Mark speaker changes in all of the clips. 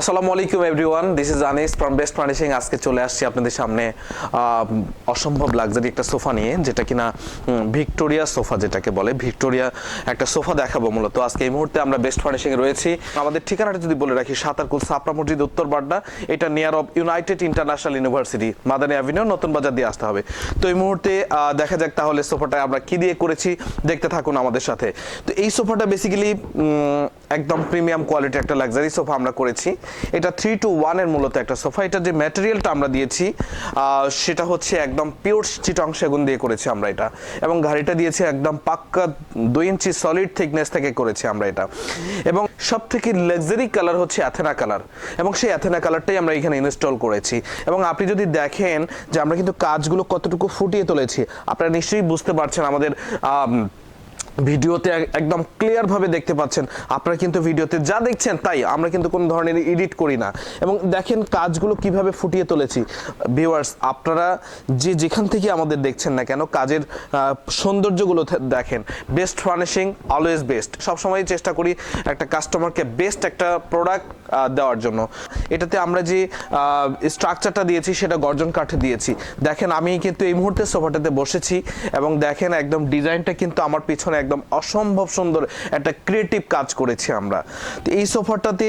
Speaker 1: আসসালামু আলাইকুম everyone this is Anis from best furnishing আজকে চলে আসছি আপনাদের সামনে অসম্ভব লাক্সারি একটা সোফা নিয়ে, যেটা কিনা ভিক্টোরিয়া সোফা যেটাকে বলে। ভিক্টোরিয়া একটা সোফা দেখাবো মূলত। আজকে এই মুহূর্তে আমরা বেস্ট ফার্নিশিং এ রয়েছি। আমাদের ঠিকানাটা যদি বলে রাখি সাতারকুল সাপরা মসজিদ, উত্তর বাড্ডা। এটা near of united international university Madani avenue Notun Bazar দিয়ে আসতে হবে। তো এই মুহূর্তে দেখা যাক তাহলে সোফাটা আমরা কি দিয়ে করেছি। দেখতে থাকুন আমাদের সাথে। তো এই সোফাটা বেসিক্যালি একদম প্রিমিয়াম কোয়ালিটি একটা লাক্সারি সোফা আমরা করেছি। এটা থ্রি টু ওয়ানের মূলত একটা সোফা। এটা যে ম্যাটেরিয়ালটা আমরা দিয়েছি সেটা হচ্ছে একদম পিওর চিটং সেগুন দিয়ে করেছি আমরা এটা। এবং গাড়িটা দিয়েছি একদম পাক্কা দুই ইঞ্চি সলিড থিকনেস থেকে করেছি আমরা এটা। এবং সব থেকে লাক্সারি কালার হচ্ছে অ্যাথেনা কালার এবং সেই অ্যাথেনা কালারটাই আমরা এখানে ইনস্টল করেছি। এবং আপনি যদি দেখেন যে আমরা কিন্তু কাজগুলো কতটুকু ফুটিয়ে তুলেছি আপনারা নিশ্চয়ই বুঝতে পারছেন আমাদের আম, ভিডিওতে একদম ক্লিয়ারভাবে দেখতে পাচ্ছেন। আপনারা কিন্তু ভিডিওতে যা দেখছেন তাই, আমরা কিন্তু কোনো ধরনের এডিট করি না। এবং দেখেন কাজগুলো কীভাবে ফুটিয়ে তুলেছি। ভিউয়ার্স আপনারা যে যেখান থেকে আমাদের দেখছেন না কেন, কাজের সৌন্দর্যগুলো দেখেন। বেস্ট ফার্নিশিং অলওয়েজ বেস্ট সবসময় চেষ্টা করি একটা কাস্টমারকে বেস্ট একটা প্রোডাক্ট দেওয়ার জন্য। এটাতে আমরা যে স্ট্রাকচারটা দিয়েছি, সেটা গর্জন কাঠে দিয়েছি। দেখেন, আমি কিন্তু এই মুহূর্তে সোফাটাতে বসেছি এবং দেখেন, একদম ডিজাইনটা কিন্তু আমার পিছনে একদম অসম্ভব সুন্দর একটা ক্রিয়েটিভ কাজ করেছি আমরা। তো এই সোফাটাতে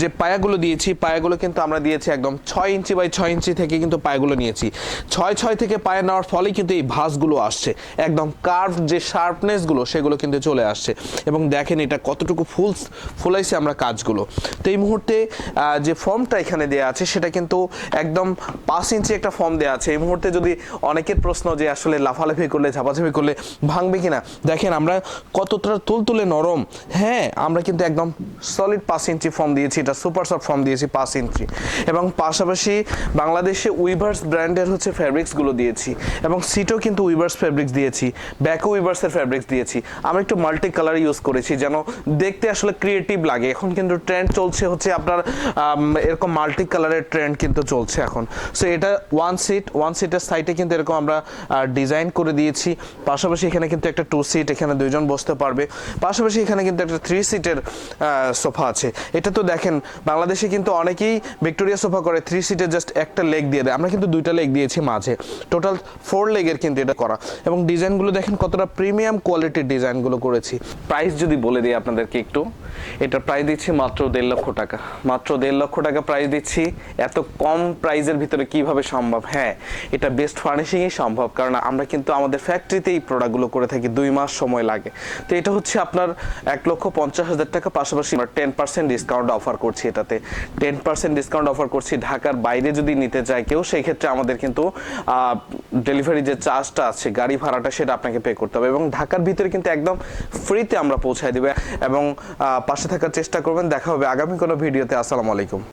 Speaker 1: যে পায়াগুলো দিয়েছি, পায়াগুলো কিন্তু আমরা দিয়েছি একদম ছয় ইঞ্চি বাই ছয় ইঞ্চি থেকে কিন্তু পায়াগুলো নিয়েছি। ছয় ছয় থেকে পায়ে নেওয়ার ফলে কিন্তু এই ভাঁজগুলো আসছে। একদম কার্ভ যে শার্পনেসগুলো সেগুলো কিন্তু চলে আসছে। এবং দেখেন, এটা কতটুকু ফুল ফুলাইছে আমরা কাজগুলো। তো এই মুহূর্তে যে ফর্মটা এখানে দেওয়া আছে, সেটা কিন্তু একদম পাঁচ ইঞ্চি একটা ফর্ম দেওয়া আছে। এই মুহূর্তে যদি অনেকের প্রশ্ন যে আসলে লাফালাফি করলে, ঝাপাঝাপি করলে ভাঙবে কিনা, দেখেন আমরা কতটা তুলতুলে নরম। হ্যাঁ আমরা কিন্তু একদম সলিড পাঁচ ইঞ্চি ফর্ম দিয়েছি, এটা সুপার সফট ফর্ম দিয়েছি পাঁচ ইঞ্চি। এবং পাশাপাশি বাংলাদেশে উইভার্স ব্র্যান্ডের হচ্ছে ফ্যাব্রিক্সগুলো দিয়েছি। এবং সিটও কিন্তু উইভার্স ফ্যাব্রিক্স দিয়েছি ব্যাকও উইভার্সের ফ্যাব্রিক্স দিয়েছি। আমরা একটু মাল্টি কালার ইউজ করেছি, যেন দেখতে আসলে ক্রিয়েটিভ লাগে। এখন কিন্তু ট্রেন্ড চলছে হচ্ছে আপনার এরকম মাল্টি কালারের ট্রেন্ড কিন্তু চলছে এখন। সো এটা ওয়ান সিট ওয়ান সিটের সাইডে কিন্তু এরকম আমরা ডিজাইন করে দিয়েছি। পাশাপাশি এখানে কিন্তু একটা টু সিট এখানে দুইজন বসতে পারবে। পাশাপাশি এখানে কিন্তু একটা থ্রি সিটের সোফা আছে। এটা তো দেখেন, বাংলাদেশে কিন্তু অনেকেই ভিক্টোরিয়া সোফা করে থ্রি সিটের জাস্ট একটা লেগ দিয়ে দেয়। আমরা কিন্তু দুইটা লেগ দিয়েছি মাঝে। টোটাল ফোর লেগের কিন্তু এটা করা। এবং ডিজাইনগুলো দেখেন, কতটা প্রিমিয়াম কোয়ালিটির ডিজাইনগুলো করেছি। প্রাইস যদি বলে দিই আপনাদেরকে একটু এটা প্রাইস দিচ্ছি মাত্র দেড় লক্ষ টাকা। মাত্র দেড় লক্ষ টাকা প্রাইস দিচ্ছি। এত কম প্রাইজের ভিতরে কীভাবে সম্ভব? হ্যাঁ এটা বেস্ট ফার্নিশিংই সম্ভব। কারণ আমরা কিন্তু আমাদের ফ্যাক্টরিতে এই প্রোডাক্টগুলো করে থাকি, দুই মাস সময় লাগে। তো এটা হচ্ছে আপনার এক লক্ষ পঞ্চাশ হাজার টাকা পাশাপাশি আমরা টেন পার্সেন্ট ডিসকাউন্ট অফার করছি এটাতে। টেন পার্সেন্ট ডিসকাউন্ট অফার করছি ঢাকার বাইরে যদি নিতে চায় কেউ সেই ক্ষেত্রে আমাদের কিন্তু ডেলিভারি যে চার্জটা আছে, গাড়ি ভাড়াটা, সেটা আপনাকে পে করতে হবে। এবং ঢাকার ভিতরে কিন্তু একদম ফ্রিতে আমরা পৌঁছায় দেবে। এবং পাশে থাকার চেষ্টা করবেন, দেখা হবে আগামী কোনো ভিডিওতে আসসালামু আলাইকুম।